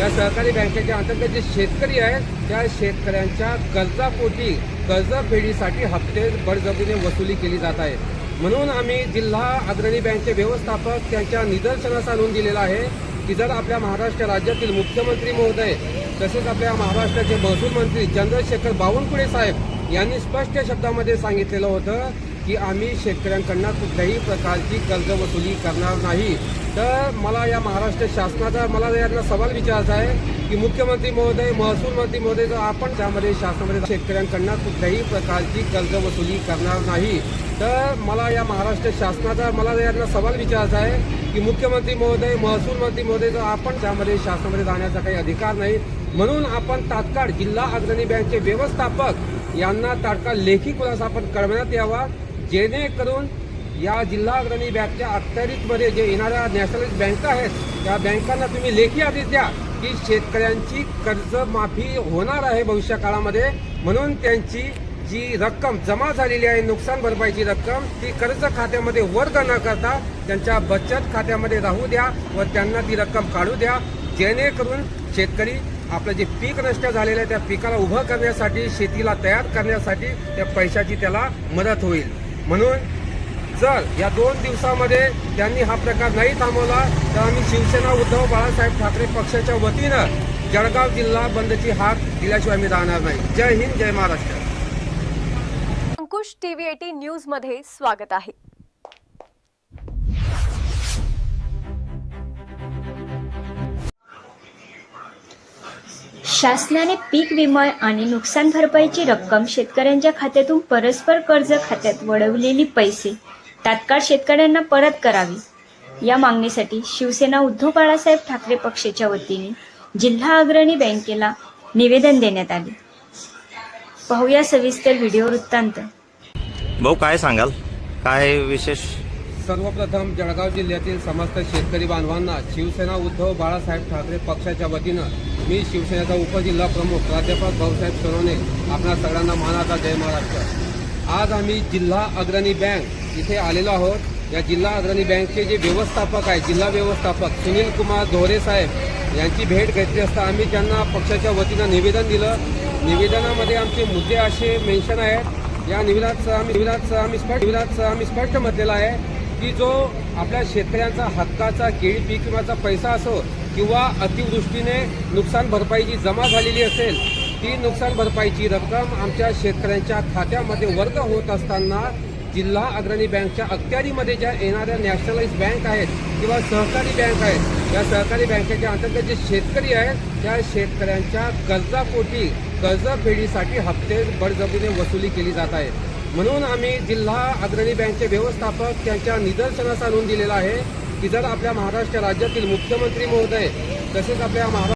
या सहकारी बँकेच्या अंतर्गत जे शेतकरी आहेत त्या शेतकऱ्यांच्या कर्जापोटी कर्जफेडीसाठी हप्ते बळजबरीने वसुली केली जात आहे म्हणून आम्ही जिल्हा अग्रणी बँकचे व्यवस्थापक त्यांच्या निदर्शनास आणून दिलेला आहे की जर आपल्या महाराष्ट्र राज्यातील मुख्यमंत्री महोदय तसेच आपल्या महाराष्ट्राचे महसूल मंत्री चंद्रशेखर बावनकुळे साहेब यांनी स्पष्ट शब्दामध्ये सांगितलेलं होतं की आम्ही शेतकऱ्यांकडनं कुठल्याही प्रकारची कर्ज वसुली करणार नाही. तर मला या महाराष्ट्र शासनाचा मला यांना सवाल विचारायचा आहे की मुख्यमंत्री महोदय महसूल मंत्री महोदय जर आपण त्यामध्ये शासनामध्ये शेतकऱ्यांकडनं कुठल्याही प्रकारची कर्ज वसुली करणार नाही. तर मला या महाराष्ट्र शासनाचा मला यांना सवाल विचारायचा आहे की मुख्यमंत्री महोदय महसूल मंत्री महोदय जर आपण त्यामध्ये शासनामध्ये जाण्याचा काही अधिकार नाही म्हणून आपण तात्काळ जिल्हा अग्रणी बँकचे व्यवस्थापक यांना तात्काळ लेखी खुलासा आपण कळवण्यात यावा. जेणेकरून या जिल्हा अग्रणी बँकच्या अखत्यारीतमध्ये जे येणाऱ्या नॅशनलाइज बँका आहेत त्या बँकांना तुम्ही लेखी आदेश द्या की शेतकऱ्यांची कर्जमाफी होणार आहे भविष्य काळामध्ये म्हणून त्यांची जी रक्कम जमा झालेली आहे नुकसान भरपाईची रक्कम ती कर्ज खात्यामध्ये वर्ग न करता त्यांच्या बचत खात्यामध्ये राहू द्या व त्यांना ती रक्कम काढू द्या. जेणेकरून शेतकरी आपलं जे पीक नष्ट झालेलं आहे त्या पिकाला उभं करण्यासाठी शेतीला तयार करण्यासाठी त्या पैशाची त्याला मदत होईल. म्हणून जर या दोन दिवसामध्ये त्यांनी हा प्रकार नाही थांबवला तर आम्ही शिवसेना उद्धव बाळासाहेब ठाकरे पक्षाच्या वतीनं जळगाव जिल्हा बंदची हाक दिल्याशिवाय आम्ही राहणार नाही. जय हिंद जय महाराष्ट्र. अंकुश टीव्ही एटी न्यूजमध्ये स्वागत आहे. शासनाने पीक विमा आणि नुकसान भरपाईची रक्कम शेतकऱ्यांच्या खात्यातून परस्पर कर्ज खात्यात वळवलेली पैसे तात्काळ शेतकऱ्यांना परत करावी. या मागणीसाठी शिवसेना उद्धव बाळासाहेब ठाकरे पक्षाच्या वतीने जिल्हा अग्रणी बँकेला निवेदन देण्यात आले. पाहूया सविस्तर व्हिडिओ वृत्तांत. भाऊ काय सांगाल? काय विशेष? सर्वप्रथम जळगाव जिल्ह्यातील समस्त शेतकरी बांधवांना शिवसेना उद्धव बाळासाहेब ठाकरे पक्षाच्या वतीनं मी शिवसेनेचा उपजिल्हा प्रमुख प्राध्यापक भाऊसाहेब सोनवणे आपल्या सगळ्यांना मानाचा जय महाराष्ट्र. आज आम्ही जिल्हा अग्रणी बँक इथे आलेलो आहोत. या जिल्हा अग्रणी बँकचे जे व्यवस्थापक आहे जिल्हा व्यवस्थापक सुनील कुमार धोरे साहेब यांची भेट घेतली असता आम्ही त्यांना पक्षाच्या वतीनं निवेदन दिलं. निवेदनामध्ये आमचे मुद्दे असे मेन्शन आहेत. या निवेदनात आम्ही निवेदनात आम्ही स्पष्ट निवेदनात आम्ही स्पष्ट म्हटलेलं आहे. की जो आपल्या शेतकऱ्यांचा हक्काचा केळी पीक विम्याचा पैसा असो किंवा अतिवृष्टीने नुकसान भरपाई जी जमा झालेली असेल ती नुकसान भरपाईची रक्कम आमच्या शेतकऱ्यांच्या खात्यामध्ये वर्ग होत असताना जिल्हा अग्रणी बँकच्या अखत्यारीमध्ये ज्या येणाऱ्या नॅशनलाइज बँक आहेत किंवा सहकारी बँक आहेत या सहकारी बँकेच्या अंतर्गत जे शेतकरी आहेत त्या शेतकऱ्यांच्या कर्जापोटी कर्जफेडीसाठी हप्ते बळजबरीने वसुली केली जात आहे म्हणून आम्ही जिल्हा अग्रणी बँकचे व्यवस्थापक त्यांच्या निदर्शनास आणून दिलेला आहे की जर आपल्या महाराष्ट्र राज्यातील मुख्यमंत्री महोदय तसेच आपल्या महाराष्ट्र